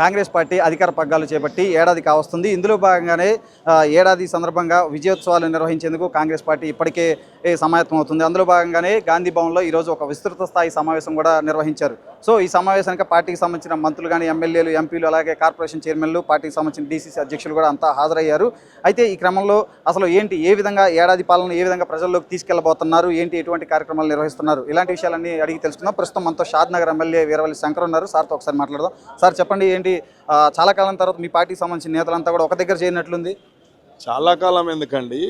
Congress party అధికార పగ్గాలు చేపట్టి ఏడాది కావస్తుంది ఇందులో భాగంగానే ఏడాది సందర్భంగా విజయోత్సవాలు నిర్వహించేందుకు కాంగ్రెస్ పార్టీ ఇప్పటికే సమాయత్తం అవుతుంది. అందులో భాగంగానే గాంధీ భవన్లో ఈరోజు ఒక విస్తృత స్థాయి సమావేశం కూడా నిర్వహించారు. సో ఈ సమావేశానికి పార్టీకి సంబంధించిన మంత్రులు కానీ ఎమ్మెల్యేలు ఎంపీలు అలాగే కార్పొరేషన్ చైర్మన్లు పార్టీకి సంబంధించిన డీసీసీ అధ్యక్షులు కూడా అంతా హాజరయ్యారు. అయితే ఈ క్రమంలో అసలు ఏంటి ఏ విధంగా ఏడాది పాలన ఏ విధంగా ప్రజల్లోకి తీసుకెళ్ళబోతున్నారు ఏంటి ఎటువంటి కార్యక్రమాలు నిర్వహిస్తున్నారు ఇలాంటి విషయాలన్నీ అడిగి తెలుసుకుందాం. ప్రస్తుతం మనతో షాద్ నగర్ ఎమ్మెల్యే వీరవల్లి శంకర్ ఉన్నారు. సార్తో ఒకసారి మాట్లాడదాం. సార్ చెప్పండి ఏంటి? చాలా కాలం తర్వాత మీ పార్టీకి సంబంధించిన నేతలంతా కూడా ఒక దగ్గర చేయనట్లుంది. చాలా కాలం ఎందుకండి?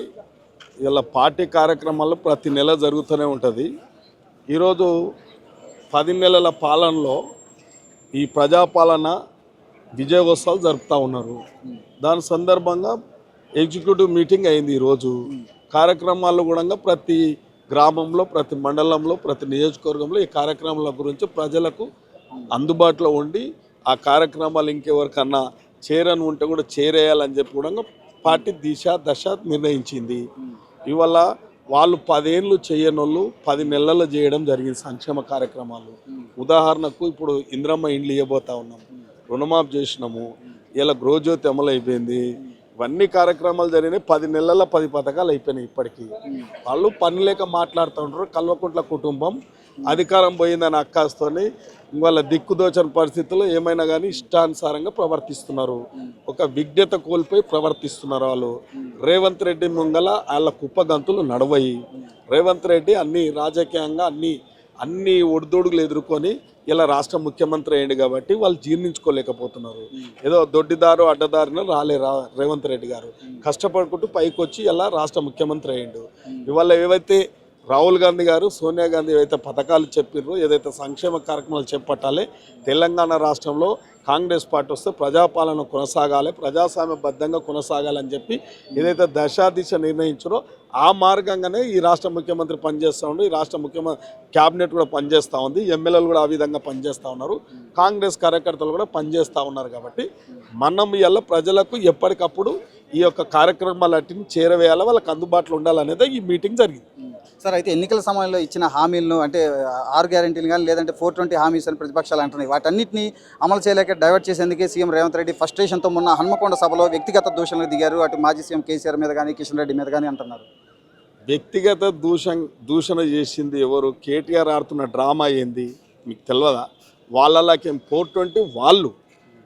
ఇలా పార్టీ కార్యక్రమాలు ప్రతి నెల జరుగుతూనే ఉంటుంది. ఈరోజు పది నెలల పాలనలో ఈ ప్రజాపాలన విజయోత్సవాలు జరుపుతూ ఉన్నారు. దాని సందర్భంగా ఎగ్జిక్యూటివ్ మీటింగ్ అయింది ఈరోజు. కార్యక్రమాలు కూడా ప్రతి గ్రామంలో ప్రతి మండలంలో ప్రతి నియోజకవర్గంలో ఈ కార్యక్రమాల గురించి ప్రజలకు అందుబాటులో ఉండి ఆ కార్యక్రమాలు ఇంకెవరికన్నా చేరని ఉంటే కూడా చేరేయాలని చెప్పి కూడా పార్టీ దిశ దశ నిర్ణయించింది. ఇవాళ వాళ్ళు పదేళ్ళు చేయనోళ్ళు పది నెలలు చేయడం జరిగింది సంక్షేమ కార్యక్రమాలు. ఉదాహరణకు ఇప్పుడు ఇంద్రమ్మ ఇండ్లు ఇవ్వబోతా ఉన్నాం. రుణమాఫ్ చేసినాము. ఇలా గృహజ్యోతి అమలు అయిపోయింది ఇవన్నీ కార్యక్రమాలు జరిగినాయి. పది నెలల పది పథకాలు అయిపోయినాయి ఇప్పటికీ. వాళ్ళు పని లేక మాట్లాడుతూ ఉంటారు కల్వకుంట్ల కుటుంబం అధికారం పోయిందని అక్కాస్తోని వాళ్ళ దిక్కుదోచని పరిస్థితుల్లో ఏమైనా కానీ ఇష్టానుసారంగా ప్రవర్తిస్తున్నారు. ఒక విజ్ఞత కోల్పోయి ప్రవర్తిస్తున్నారు వాళ్ళు. రేవంత్ రెడ్డి ముంగల వాళ్ళ కుప్పగంతులు నడవయి. రేవంత్ రెడ్డి అన్ని రాజకీయంగా అన్ని అన్ని ఒడిదొడుగులు ఎదుర్కొని ఇలా రాష్ట్ర ముఖ్యమంత్రి అయ్యింది కాబట్టి వాళ్ళు జీర్ణించుకోలేకపోతున్నారు. ఏదో దొడ్డిదారు అడ్డదారిన రాలే రా రేవంత్ రెడ్డి గారు. కష్టపడుకుంటూ పైకి వచ్చి ఇలా రాష్ట్ర ముఖ్యమంత్రి అయ్యిండు. ఇవాళ ఏవైతే రాహుల్ గాంధీ గారు సోనియా గాంధీ ఏవైతే పథకాలు చెప్పిర్రో ఏదైతే సంక్షేమ కార్యక్రమాలు చేపట్టాలి తెలంగాణ రాష్ట్రంలో కాంగ్రెస్ పార్టీ వస్తే ప్రజాపాలన కొనసాగాలి ప్రజాస్వామ్యబద్ధంగా కొనసాగాలని చెప్పి ఏదైతే దశాదిశ నిర్ణయించారో ఆ మార్గంగానే ఈ రాష్ట్ర ముఖ్యమంత్రి పనిచేస్తూ ఉండు ఈ రాష్ట్ర ముఖ్యమంత్రి క్యాబినెట్ కూడా పనిచేస్తూ ఉంది ఎమ్మెల్యేలు కూడా ఆ విధంగా పనిచేస్తూ ఉన్నారు కాంగ్రెస్ కార్యకర్తలు కూడా పనిచేస్తూ ఉన్నారు కాబట్టి మనం ఇవాళ ప్రజలకు ఎప్పటికప్పుడు ఈ యొక్క కార్యక్రమాలన్నింటిని చేరవేయాలి వాళ్ళకి అందుబాటులో ఉండాలనేది ఈ మీటింగ్ జరిగింది. సార్ అయితే ఎన్నికల సమయంలో ఇచ్చిన హామీలను అంటే ఆరు గ్యారెంటీలు కానీ లేదంటే ఫోర్ ట్వంటీ హామీస్ అని ప్రతిపక్షాలు అంటున్నాయి. వాటన్నిటిని అమలు చేయలేక డైవర్ట్ చేసేందుకే సీఎం రేవంత్ రెడ్డి ఫస్ట్రేషన్తో ఉన్న హన్మకొండ సభలో వ్యక్తిగత దూషణలు దిగారు. అటు మాజీ సీఎం కేసీఆర్ మీద కానీ కిషన్ రెడ్డి మీద కానీ అంటున్నారు. వ్యక్తిగత దూషణ దూషణ చేసింది ఎవరు? కేటీఆర్ ఆడుతున్న డ్రామా ఏంది? మీకు తెలియదా వాళ్ళలాకేం ఫోర్ ట్వంటీ వాళ్ళు?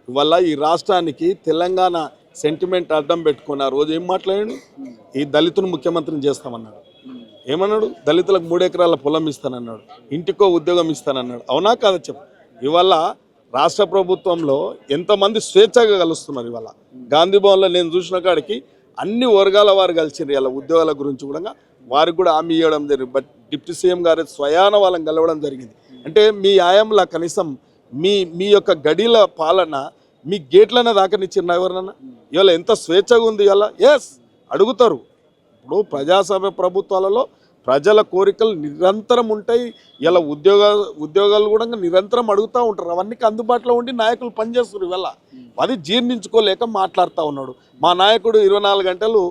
ఇవాళ ఈ రాష్ట్రానికి తెలంగాణ సెంటిమెంట్ అడ్డం పెట్టుకుని ఆ రోజు ఏం మాట్లాడండి? ఈ దళితుని ముఖ్యమంత్రిని చేస్తామన్నాడు ఏమన్నాడు? దళితులకు మూడు ఎకరాల పొలం ఇస్తానన్నాడు. ఇంటికో ఉద్యోగం ఇస్తానన్నాడు. అవునా కాదా చెప్పు. ఇవాళ రాష్ట్ర ప్రభుత్వంలో ఎంతమంది స్వేచ్ఛగా కలుస్తున్నారు ఇవాళ. గాంధీ భవన్లో నేను చూసిన కాడికి అన్ని వర్గాల వారు కలిసిండ్రు ఇలా ఉద్యోగాల గురించి కూడా. వారికి కూడా హామీ ఇవ్వడం జరిగింది. బట్ డిప్యూటీ సీఎం గారు స్వయాన వాళ్ళని కలవడం జరిగింది. అంటే మీ ఆయంలో కనీసం మీ మీ యొక్క గడిల పాలన మీ గేట్లనే దాకనిచ్చిన ఎవరినన్నా? ఇవాళ ఎంత స్వేచ్ఛగా ఉంది ఇవాళ? ఎస్ అడుగుతారు. ఇప్పుడు ప్రజాస్వామ్య ప్రభుత్వాలలో ప్రజల కోరికలు నిరంతరం ఉంటాయి. ఇలా ఉద్యోగ ఉద్యోగాలు కూడా నిరంతరం అడుగుతూ ఉంటారు. అవన్నీ అందుబాటులో ఉండి నాయకులు పనిచేస్తున్నారు ఇవాళ. అది జీర్ణించుకోలేక మాట్లాడుతూ ఉన్నాడు. మా నాయకుడు ఇరవై నాలుగు గంటలు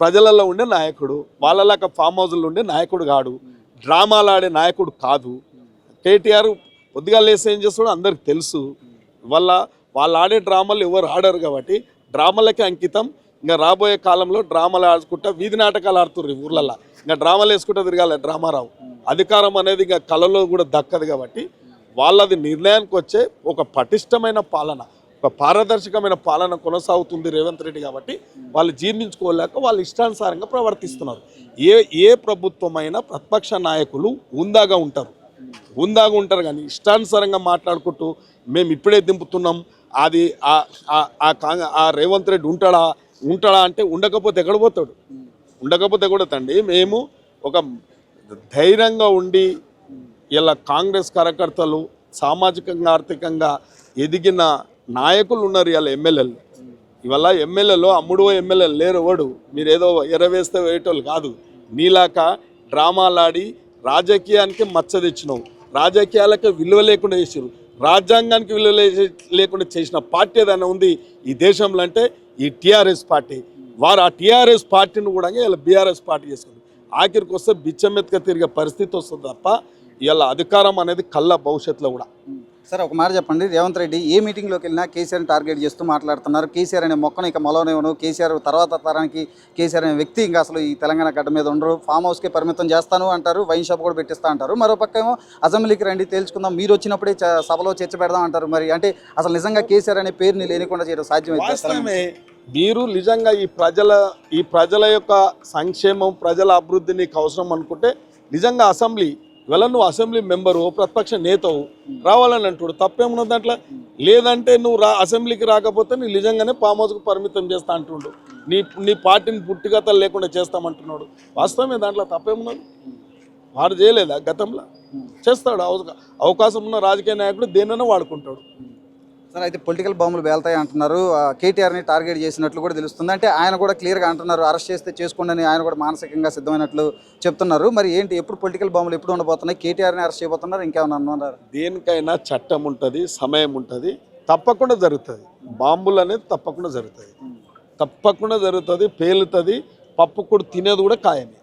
ప్రజలలో ఉండే నాయకుడు వాళ్ళలాగా ఫామ్ హౌజ్లో ఉండే నాయకుడు కాడు డ్రామాలు ఆడే నాయకుడు కాదు. కేటీఆర్ పొద్దుగా లేసి ఏం చేస్తాడో అందరికి తెలుసు. వాళ్ళ వాళ్ళు ఆడే డ్రామాలు ఎవరు ఆడరు కాబట్టి డ్రామాలకే అంకితం. ఇంకా రాబోయే కాలంలో డ్రామాలు ఆడుకుంటా వీధి నాటకాలు ఆడుతుర్రు ఈ ఊర్లల్లో. ఇంకా డ్రామాలు వేసుకుంటా తిరగాలి డ్రామారావు. అధికారం అనేది ఇంకా కళలో కూడా దక్కదు కాబట్టి వాళ్ళది నిర్ణయానికి వచ్చే ఒక పటిష్టమైన పాలన ఒక పారదర్శకమైన పాలన కొనసాగుతుంది రేవంత్ రెడ్డి కాబట్టి వాళ్ళు జీర్ణించుకోలేక వాళ్ళు ఇష్టానుసారంగా ప్రవర్తిస్తున్నారు. ఏ ఏ ప్రభుత్వమైనా ప్రతిపక్ష నాయకులు ఉందాగా ఉంటారు. ఉందాగా ఉంటారు కానీ ఇష్టానుసారంగా మాట్లాడుకుంటూ మేము ఇప్పుడే దింపుతున్నాం అది ఆ కాంగ- ఆ రేవంత్ రెడ్డి ఉంటాడా ఉంటాడా అంటే ఉండకపోతే ఎక్కడ పోతాడు? ఉండకపోతే కూడా తండి మేము ఒక ధైర్యంగా ఉండి ఇలా కాంగ్రెస్ కార్యకర్తలు సామాజికంగా ఆర్థికంగా ఎదిగిన నాయకులు ఉన్నారు ఇలా ఎమ్మెల్యేలు. ఇవాళ ఎమ్మెల్యేలో అమ్ముడు ఎమ్మెల్యేలు లేరు ఎవడు? మీరు ఏదో ఎరవేస్తే వేయటోళ్ళు కాదు. నీలాక డ్రామాలాడి రాజకీయానికి మచ్చ తెచ్చినావు. రాజకీయాలకు విలువ లేకుండా చేసారు రాజ్యాంగానికి విలువ లేకుండా చేసిన పార్టీ ఏదైనా ఉంది ఈ దేశంలో అంటే ఈ టీఆర్ఎస్ పార్టీ. వారు ఆ టీఆర్ఎస్ పార్టీని కూడా ఇలా బీఆర్ఎస్ పార్టీ చేసుకుంది. ఆఖరికి వస్తే బిచ్చమెత్తుగా తిరిగే పరిస్థితి వస్తుంది తప్ప ఇలా అధికారం అనేది కళ్ళ భవిష్యత్తులో కూడా. సార్ ఒక మాట చెప్పండి. రేవంత్ రెడ్డి ఏ మీటింగ్లోకి వెళ్ళినా కేసీఆర్ని టార్గెట్ చేస్తూ మాట్లాడుతున్నారు. కేసీఆర్ అనే మొక్కను ఇక మొలవనివ్వను. కేసీఆర్ తర్వాత తరానికి కేసీఆర్ అనే వ్యక్తి ఇంకా అసలు ఈ తెలంగాణ గడ్డ మీద ఉండరు. ఫామ్ హౌస్కే పరిమితం చేస్తాను అంటారు. వైన్ షాప్ కూడా పెట్టిస్తా అంటారు. మరో పక్క ఏమో అసెంబ్లీకి రండి తేల్చుకుందాం. మీరు వచ్చినప్పుడే చ- సభలో చర్చ పెడదాం అంటారు మరి. అంటే అసలు నిజంగా కేసీఆర్ అనే పేరుని లేనికుండా చేయడం సాధ్యమైతే మీరు నిజంగా ఈ ప్రజల ఈ ప్రజల యొక్క సంక్షేమం ప్రజల అభివృద్ధి నీకు అవసరం అనుకుంటే నిజంగా అసెంబ్లీ ఇవాళ నువ్వు అసెంబ్లీ మెంబరు ప్రతిపక్ష నేతవు రావాలని అంటాడు తప్పేమున్నది దాంట్లో? లేదంటే నువ్వు రా అసెంబ్లీకి రాకపోతే నీ నిజంగానే ఫామ్ పరిమితం చేస్తా అంటుండు. నీ నీ పార్టీని పుట్టిగతలు లేకుండా చేస్తామంటున్నాడు. వాస్తవమే దాంట్లో తప్పేమున్నది వాడు చేయలేదా గతంలో? చేస్తాడు. అవకాశం ఉన్న రాజకీయ నాయకుడు దేన్నైనా వాడుకుంటాడు. సరే అయితే పొలిటికల్ బాంబులు వేల్తాయి అంటున్నారు. కేటీఆర్ని టార్గెట్ చేసినట్లు కూడా తెలుస్తుంది. అంటే ఆయన కూడా క్లియర్గా అంటున్నారు అరెస్ట్ చేస్తే చేసుకోండి ఆయన కూడా మానసికంగా సిద్ధమైనట్లు చెప్తున్నారు. మరి ఏంటి ఎప్పుడు పొలిటికల్ బాంబులు ఎప్పుడు ఉండబోతున్నాయి? కేటీఆర్ని అరెస్ట్ చేయబోతున్నారు? ఇంకేమన్నా అన్నారు దేనికైనా చట్టం ఉంటుంది సమయం ఉంటుంది తప్పకుండా జరుగుతుంది. బాంబులు అనేది తప్పకుండా జరుగుతుంది. తప్పకుండా జరుగుతుంది పేలుతుంది పప్పు కూడా తినేది కూడా ఖాయమే.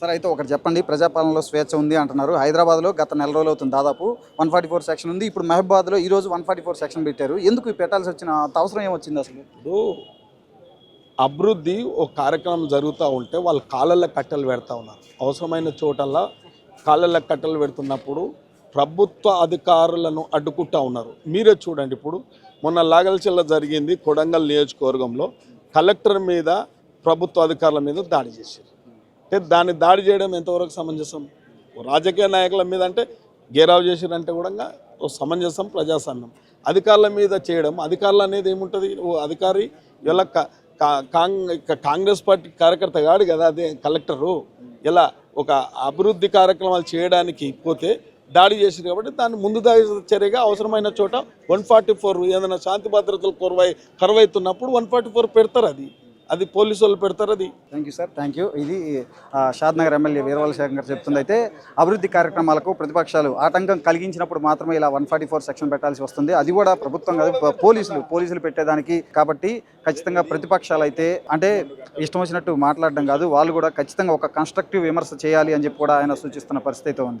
సార్ అయితే ఒకటి చెప్పండి. ప్రజాపాలనలో స్వేచ్ఛ ఉంది అంటున్నారు. హైదరాబాద్లో గత నెల రోజులు అవుతుంది. దాదాపు వన్ ఫార్టీ ఫోర్ సెక్షన్ ఉంది. ఇప్పుడు మహబాద్లో ఈ రోజు వన్ ఫార్టీ ఫోర్ సెక్షన్ పెట్టారు. ఎందుకు పెట్టాల్సి వచ్చిన అవసరం ఏమొచ్చింది అసలు? ఇప్పుడు అభివృద్ధి ఒక కార్యక్రమం జరుగుతూ ఉంటే వాళ్ళు కాళ్ళల్లో కట్టెలు పెడతా ఉన్నారు. అవసరమైన చోటల్లా కాళ్ళల్లో కట్టెలు పెడుతున్నప్పుడు ప్రభుత్వ అధికారులను అడ్డుకుంటా ఉన్నారు. మీరే చూడండి ఇప్పుడు. మొన్న లాగల్చెల్ల జరిగింది కొడంగల్ నియోజకవర్గంలో కలెక్టర్ మీద ప్రభుత్వ అధికారుల మీద దాడి చేశారు. అంటే దాన్ని దాడి చేయడం ఎంతవరకు సమంజసం? రాజకీయ నాయకుల మీద అంటే గేరావు చేసిరంటే కూడా ఓ సమంజసం ప్రజాస్వామ్యం. అధికారుల మీద చేయడం అధికారులు అనేది ఏముంటుంది? ఓ అధికారి ఇలా కా- కా- కాంగ్రెస్ పార్టీ కార్యకర్త కాడు కదా అదే కలెక్టరు. ఇలా ఒక అభివృద్ధి కార్యక్రమాలు చేయడానికి పోతే దాడి చేసింది కాబట్టి దాన్ని ముందు దాడి చర్యగా అవసరమైన చోట వన్ ఫార్టీ ఫోర్ ఏదైనా శాంతి భద్రతలు కొరవై కరువైతున్నప్పుడు వన్ ఫార్టీ ఫోర్ పెడతారు అది. అది పోలీసు వాళ్ళు పెడతారు అది. Thank you sir thank you ఇది ఆ, షాద్నగర్ ఎమ్మెల్యే వీరవల్ శంకర్ చెప్తుంది అయితే అభివృద్ధి కార్యక్రమాలకు ప్రతిపక్షాలు ఆటంకం కలిగించినప్పుడు మాత్రమే ఇలా వన్ ఫార్టీ ఫోర్ సెక్షన్ పెట్టాల్సి వస్తుంది. అది కూడా ప్రభుత్వం కాదు పోలీసులు పోలీసులు పెట్టేదానికి కాబట్టి ఖచ్చితంగా ప్రతిపక్షాలు అయితే అంటే ఇష్టం వచ్చినట్టు మాట్లాడడం కాదు వాళ్ళు కూడా ఖచ్చితంగా ఒక కన్స్ట్రక్టివ్ విమర్శ చేయాలి అని చెప్పి కూడా ఆయన సూచిస్తున్న పరిస్థితి ఉంది.